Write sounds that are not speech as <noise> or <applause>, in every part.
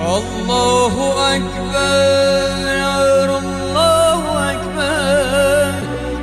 Allahu Ekber, Allahu Ekber.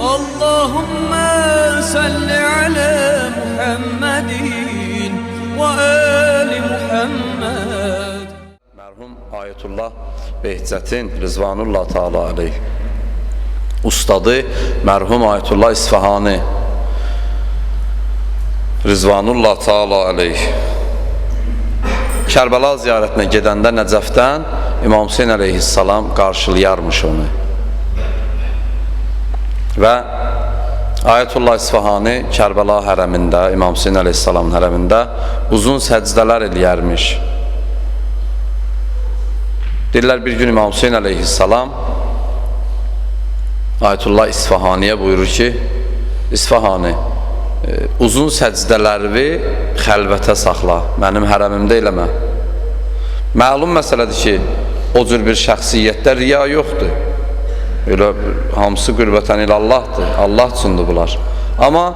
Allahümme salli ala Muhammedin ve ali Muhammed. Mərhum Ayətullah Behcətin Rizvanullah Taala aleyh ustadı mərhum Ayətullah İsfahani Rizvanullah Taala aleyh Kərbəla ziyarətinə gedəndə Nəcəfdən İmam Hüseyn əleyhissalam qarşılayarmış onu. Və Ayətullah İsfahani Kərbəla hərəmində, İmam Hüseyn əleyhissalamın hərəmində uzun səcdələr eləyərmiş. Deyirlər bir gün İmam Hüseyin əleyhissalam Ayətullah İsfahaniyə buyurur ki, İsfahani, uzun səcdələrvi xəlvətə saxla, mənim hərəmimdə eləmə. Məlum məsələdir ki, o cür bir şəxsiyyətdə riya yoxdur. Elə hamısı qürbətən ilə Allahdır, Allah üçündür bunlar. Amma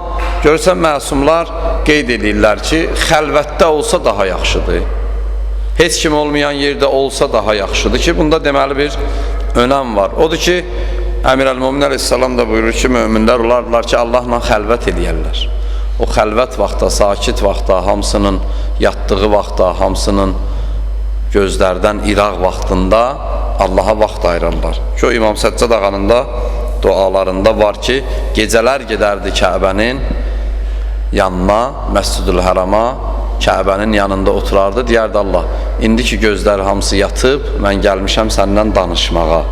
görsən məsumlar qeyd edirlər ki, xəlvətdə olsa daha yaxşıdır. Heç kim olmayan yerdə olsa daha yaxşıdır ki, bunda deməli bir önəm var. Odur ki, Əmir əl-Mumin əleyhissalam da buyurur ki, möminlər olarlar ki, Allahla xəlvət eləyərlər. O xəlvət vaxtda, sakit vaxtda, hamısının yatdığı vaxtda, hamısının gözlərdən iraq vaxtında Allaha vaxt ayırırlar. Ki, o İmam Səccad ağanın da dualarında var ki, gecələr gedərdi Kəbənin yanına, Məscidül Hərama, Kəbənin yanında oturardı, deyərdi Allah, indi ki gözlər hamısı yatıb, mən gəlmişəm səndən danışmağa.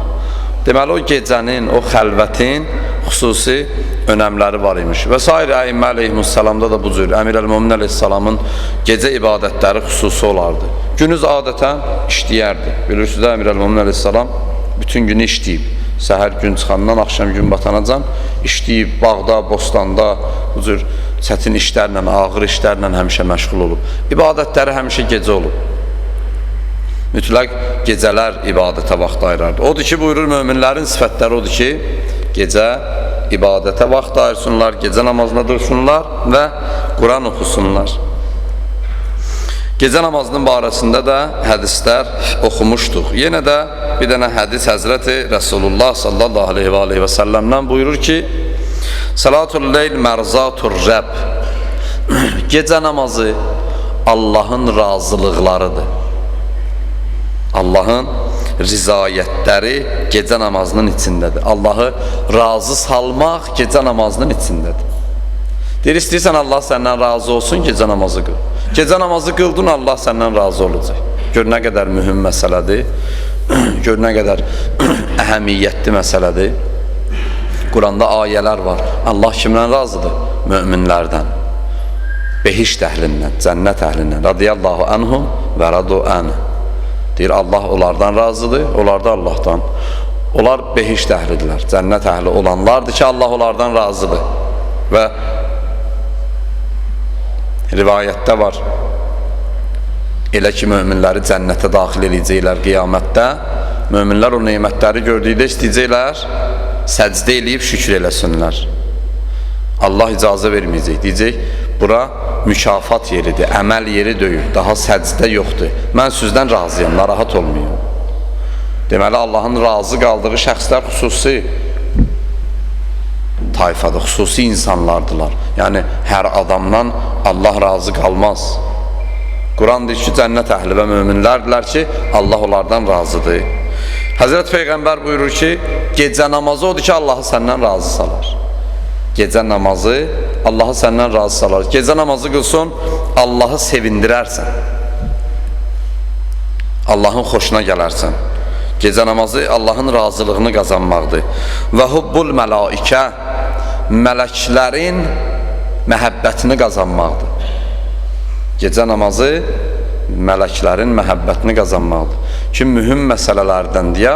Deməli, o gecənin, o xəlvətin xüsusi önəmləri var imiş. Və sair əimmə əleyhimussalamda da bu cür, Əmir əl-Mumin əleyhissalamın gecə ibadətləri xüsusi olardı. Günüz adətən işləyərdi. Bilirsiniz, Əmir əl-Mumin əleyhissalam bütün günü işləyib. Səhər gün çıxandan axşam gün batanacan işləyib, bağda, bostanda, bu cür çətin işlərlə, ağır işlərlə həmişə məşğul olub. İbadətləri həmişə gecə olub. Mütləq gecələr ibadətə vaxt ayırardı. Odur ki, buyurur möminlərin sifətləri odur ki, gecə ibadətə vaxt ayırsınlar, gecə namazına dursunlar və Quran oxusunlar. Gecə namazının barəsində də hədislər oxumuşduq. Yenə də bir dənə hədis Həzrəti Rəsulullah sallallahu aleyhi və aleyhi və səlləmdən buyurur ki, Salatul leyl mərzatur rəb <clears throat> Gecə namazı Allahın razılıqlarıdır. Allahın rizayətləri gecə namazının içindədir. Allahı razı salmaq gecə namazının içindədir. Deyir, istəyirsən Allah səndən razı olsun, gecə namazı qıl. Gecə namazı qıldın, Allah səndən razı olacaq. Gör nə qədər mühüm məsələdir, <clears throat> gör nə qədər <clears throat> əhəmiyyətli məsələdir. Quranda ayələr var. Allah kimdən razıdır? Möminlərdən. Behiş əhlindən, cənnət əhlindən. Radiyallahu anhum və radu anhu. Deyir Allah onlardan razıdır, onlar da Allahdan. Onlar behiş əhlidirlər, cənnət əhli olanlardır ki, Allah onlardan razıdır. Və rivayətdə var. Elə ki möminləri cənnətə daxil edəcəklər qiyamətdə. Möminlər o nemətləri gördükdə istəyəcəklər səcdə eləyib şükür eləsinlər. Allah icazə verməyəcək. Deyəcək, bura mükafat yeridir, əməl yeri deyil, daha səcdə yoxdur. Mən sizdən razıyam, narahat olmayın. Deməli, Allahın razı qaldığı şəxslər xüsusi tayfadır, xüsusi insanlardılar. Yəni, hər adamdan Allah razı qalmaz. Quran deyir ki, cənnət əhli və möminlərdilər ki, Allah onlardan razıdır. Həzrət Peyğəmbər buyurur ki, gecə namazı odur ki, Allahı səndən razı salar. Gecə namazı Allahı səndən razı salar. Gecə namazı qılsın, Allahı sevindirərsən. Allahın xoşuna gələrsən. Gecə namazı Allahın razılığını qazanmaqdır. Və hubbul məlaikə mələklərin məhəbbətini qazanmaqdır. Gecə namazı mələklərin məhəbbətini qazanmaqdır. Ki, mühüm məsələlərdən deyə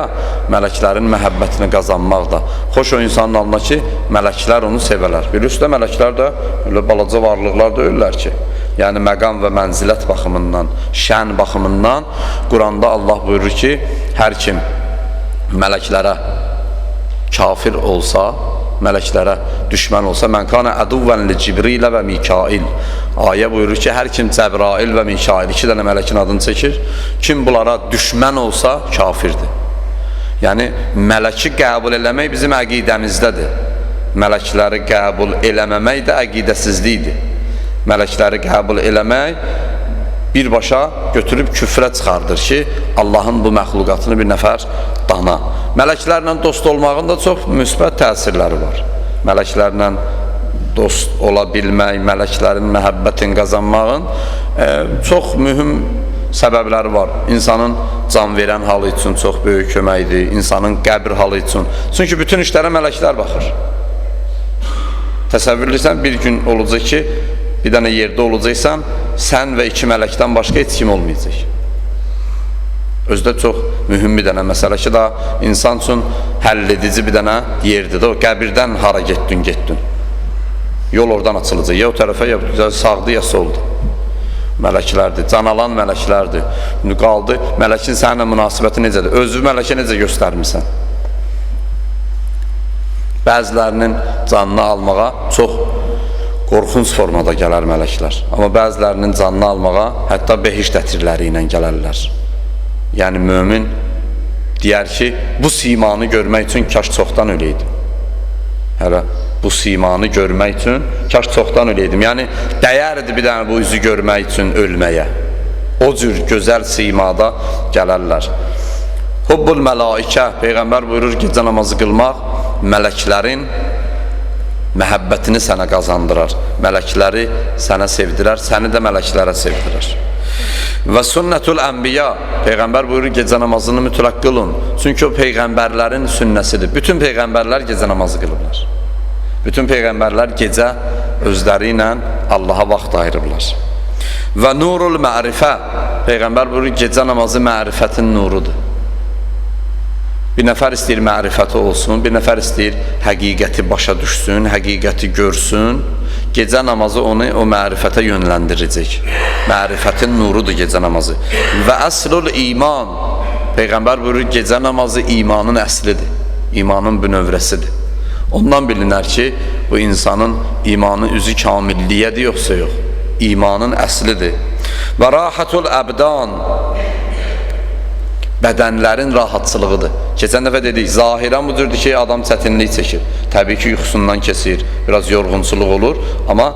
mələklərin məhəbbətini qazanmaq da. Xoş o insanın alına ki, mələklər onu sevələr. Bilirsiniz də, mələklər də öyle balaca varlıqlar deyirlər ki, yəni məqam və mənzilət baxımından, şən baxımından Quranda Allah buyurur ki, hər kim mələklərə kafir olsa, mələklərə düşmən olsa, mən kana əduvvən li Cibrilə və Mikail. Ayə buyurur ki, hər kim Cəbrail və Mikail iki dənə mələkin adını çəkir, kim bunlara düşmən olsa kafirdir. Yəni mələki qəbul eləmək bizim əqidəmizdədir. Mələkləri qəbul eləməmək də əqidəsizlikdir. Mələkləri qəbul eləmək birbaşa götürüb küfrə çıxardır ki, Allahın bu məxluqatını bir nəfər dana. Mələklərlə dost olmağın da çox müsbət təsirləri var. Mələklərlə dost ola bilmək, mələklərin məhəbbətini qazanmağın e, çox mühüm səbəbləri var. İnsanın can verən halı üçün çox böyük köməkdir, insanın qəbr halı üçün. Çünki bütün işlərə mələklər baxır. Təsəvvür edirsən, bir gün olacaq ki, bir dənə yerdə olacaqsan, sən və iki mələkdən başqa heç kim olmayacaq. Özdə çox mühüm bir dənə məsələ ki, da insan üçün həll edici bir dənə yerdir də, o qəbirdən hara getdin, getdin. Yol oradan açılacaq, ya o tərəfə, ya sağdı, ya soldu. Mələklərdir, can alan mələklərdir. İndi qaldı, mələkin səninlə münasibəti necədir? Özü mələkə necə göstərmirsən? Bəzilərinin canını almağa çox qorxunc formada gələr mələklər. Amma bəzilərinin canını almağa hətta behiş tətirləri ilə gələrlər. Yəni mömin deyər ki, bu simanı görmək üçün kaş çoxdan öləydim. Hələ bu simanı görmək üçün kaş çoxdan öləydim. Yəni dəyərdi bir dənə bu üzü görmək üçün ölməyə. O cür gözəl simada gələrlər. Hubbul məlaikə Peyğəmbər buyurur gecə namazı qılmaq mələklərin məhəbbətini sənə qazandırar. Mələkləri sənə sevdirər, səni də mələklərə sevdirir. Və sünnətul ənbiya Peyğəmbər buyurur gecə namazını mütləq qılın. Çünki o peyğəmbərlərin sünnəsidir. Bütün peyğəmbərlər gecə namazı qılıblar. Bütün peyğəmbərlər gecə özləri ilə Allaha vaxt ayırırlar. Və nurul mərifə Peyğəmbər buyurur gecə namazı mərifətin nurudur. Bir nəfər istəyir mərifəti olsun, bir nəfər istəyir həqiqəti başa düşsün, həqiqəti görsün. Gecə namazı onu o mərifətə yönləndirəcək. Mərifətin nurudur gecə namazı. Və əslul iman. Peyğəmbər buyurur, gecə namazı imanın əslidir. İmanın bünövrəsidir. Ondan bilinər ki, bu insanın imanı üzü kamilliyədir yoxsa yox. İmanın əslidir. Və rahatul əbdan bədənlərin rahatçılığıdır. Keçən dəfə dedik, zahirən bu cürdür ki, adam çətinlik çəkir. Təbii ki, yuxusundan keçir, biraz yorğunçuluq olur, amma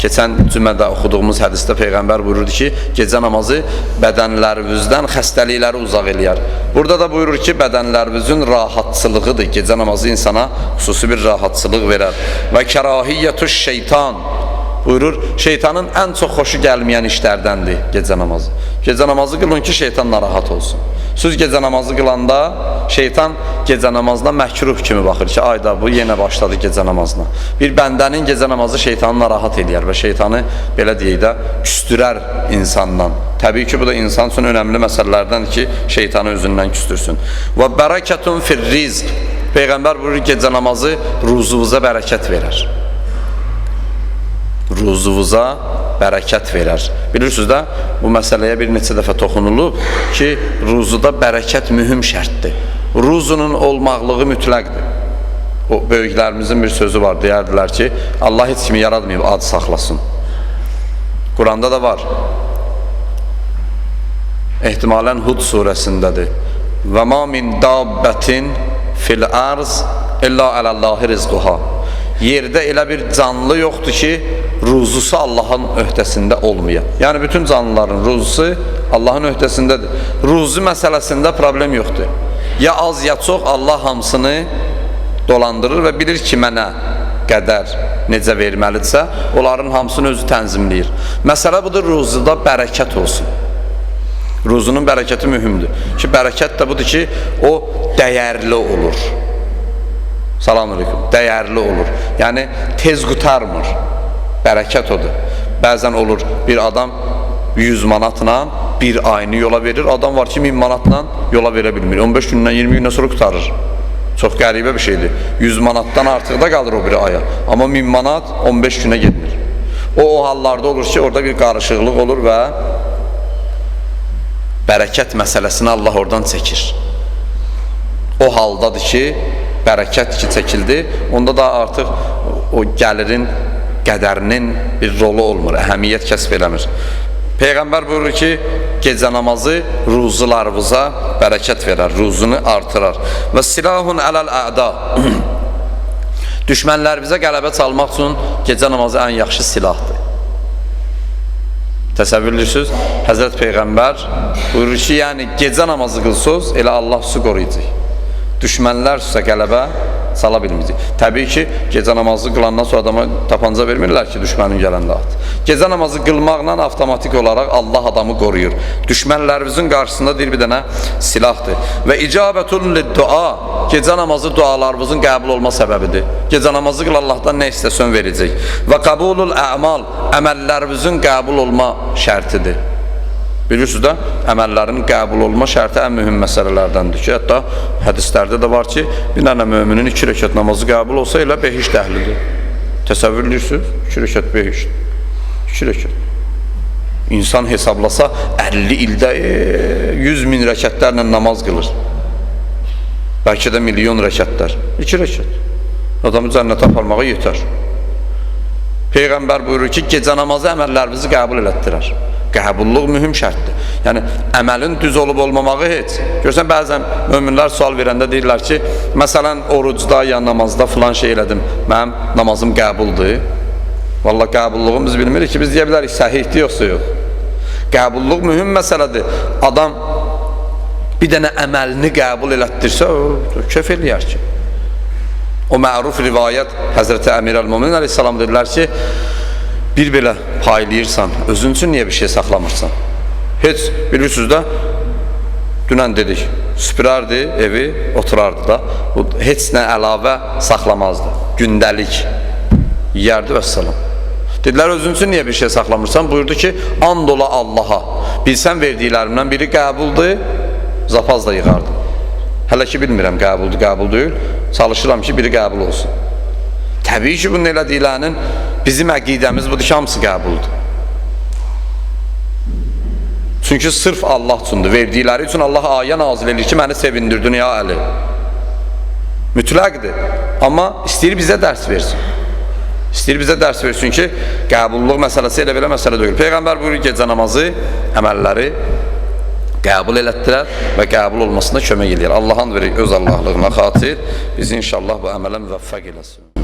keçən cümədə oxuduğumuz hədisdə Peyğəmbər buyururdu ki, gecə namazı bədənlərinizdən xəstəlikləri uzaq eləyər. Burada da buyurur ki, bədənlərinizin rahatçılığıdır. Gecə namazı insana xüsusi bir rahatçılıq verər. Və kərahiyyətuş şeytan buyurur, şeytanın ən çox xoşu gəlməyən işlərdəndir gecə namazı. Gecə namazı qılın ki, şeytan narahat olsun. Siz gecə namazı qılanda şeytan gecə namazına məhkruh kimi baxır ki, ayda bu yenə başladı gecə namazına. Bir bəndənin gecə namazı şeytanı narahat eləyər və şeytanı belə deyək də küstürər insandan. Təbii ki, bu da insan üçün önəmli məsələlərdəndir ki, şeytanı özündən küstürsün. Və bərəkətun fir rizq. Peyğəmbər buyurur gecə namazı ruzuvuza bərəkət verər ruzuvuza bərəkət verər. Bilirsiniz də, bu məsələyə bir neçə dəfə toxunulub ki, ruzuda bərəkət mühüm şərtdir. Ruzunun olmaqlığı mütləqdir. O böyüklərimizin bir sözü var, deyərdilər ki, Allah heç kimi yaratmayıb, ad saxlasın. Quranda da var. Ehtimalən Hud surəsindədir. Və ma min dabbətin fil arz illa aləllahi rizquha. Yerdə elə bir canlı yoxdur ki, ruzusu Allahın öhdəsində olmaya. Yəni bütün canlıların ruzusu Allahın öhdəsindədir. Ruzu məsələsində problem yoxdur. Ya az ya çox Allah hamısını dolandırır və bilir ki, mənə qədər necə verməlidirsə, onların hamısını özü tənzimləyir. Məsələ budur, ruzuda bərəkət olsun. Ruzunun bərəkəti mühümdür. Ki, bərəkət də budur ki, o dəyərli olur. Salam aleyküm. Dəyərli olur. Yəni, tez qutarmır. Bərəkət odur. Bəzən olur bir adam 100 manatla bir ayını yola verir. Adam var ki 1000 manatla yola verə bilmir. 15 gündən 20 gündən sonra qutarır. Çox qəribə bir şeydir. 100 manatdan artıq da qalır o bir aya. Amma 1000 manat 15 günə getmir. O, o hallarda olur ki, orada bir qarışıqlıq olur və bərəkət məsələsini Allah oradan çəkir. O haldadır ki, bərəkət ki çəkildi, onda da artıq o gəlirin qədərinin bir rolu olmur, əhəmiyyət kəsb eləmir. Peyğəmbər buyurur ki, gecə namazı ruzularınıza bərəkət verər, ruzunu artırar. Və silahun ələl əda. <clears throat> Düşmənlərimizə qələbə çalmaq üçün gecə namazı ən yaxşı silahdır. Təsəvvür edirsiniz? Həzrət Peyğəmbər buyurur ki, yəni gecə namazı qılsınız, elə Allah sizi qoruyacaq. Düşmənlər sizə qələbə sala bilməyəcək. Təbii ki, gecə namazı qılandan sonra adama tapanca vermirlər ki, düşmənin gələndə at. Gecə namazı qılmaqla avtomatik olaraq Allah adamı qoruyur. Düşmənlərimizin qarşısında deyir bir dənə silahdır. Və icabətun lid-dua gecə namazı dualarımızın qəbul olma səbəbidir. Gecə namazı qıl Allahdan nə istəsən verəcək. Və qabulul əmal əməllərimizin qəbul olma şərtidir. Bilirsiniz də, əməllərin qəbul olma şərti ən mühüm məsələlərdəndir ki, hətta hədislərdə də var ki, bir dənə möminin iki rəkat namazı qəbul olsa elə behişt əhlidir. Təsəvvür edirsiniz? İki rəkat behişt. İki rəkat. İnsan hesablasa 50 ildə e, 100 min rəkətlərlə namaz qılır. Bəlkə də milyon rəkətlər. İki rəkat. Adamı cənnətə aparmağa yetər. Peyğəmbər buyurur ki, gecə namazı əməllərinizi qəbul elətdirər. Qəbulluq mühüm şərtdir. Yəni əməlin düz olub olmamağı heç. Görsən bəzən möminlər sual verəndə deyirlər ki, məsələn orucda ya namazda filan şey elədim. Mənim namazım qəbuldur. Vallahi qəbulluğu biz bilmirik ki, biz deyə bilərik səhihdir yoxsa yox. Qəbulluq mühüm məsələdir. Adam bir dənə əməlini qəbul elətdirsə, o köf eləyər ki. O məruf rivayət Həzrəti Əmir əl-Muminin əleyhissalam dedilər ki, bir belə paylayırsan, özün üçün niyə bir şey saxlamırsan? Heç bilirsiniz də dünən dedik, süpürərdi evi, oturardı da. Bu heç nə əlavə saxlamazdı. Gündəlik yeyərdi və səlam. Dedilər özün üçün niyə bir şey saxlamırsan? Buyurdu ki, and ola Allaha. Bilsən verdiklərimdən biri qəbuldur, zapaz da yığardım. Hələ ki bilmirəm qəbuldur, qəbul deyil. Çalışıram ki, biri qəbul olsun. Təbii ki, bunun elədiklərinin bizim əqidəmiz budur ki, hamısı qəbuldur. Çünki sırf Allah üçündür. Verdikləri üçün Allah ayə nazil edir ki, məni sevindirdin ya Əli. Mütləqdir. Amma istəyir bizə dərs versin. İstəyir bizə dərs versin ki, qəbulluq məsələsi elə belə məsələ deyil. Peyğəmbər buyurur gecə namazı, əməlləri qəbul elətdirər və qəbul olmasına kömək edir. Allahın verir öz Allahlığına xatir bizi inşallah bu əmələ müvəffəq eləsin.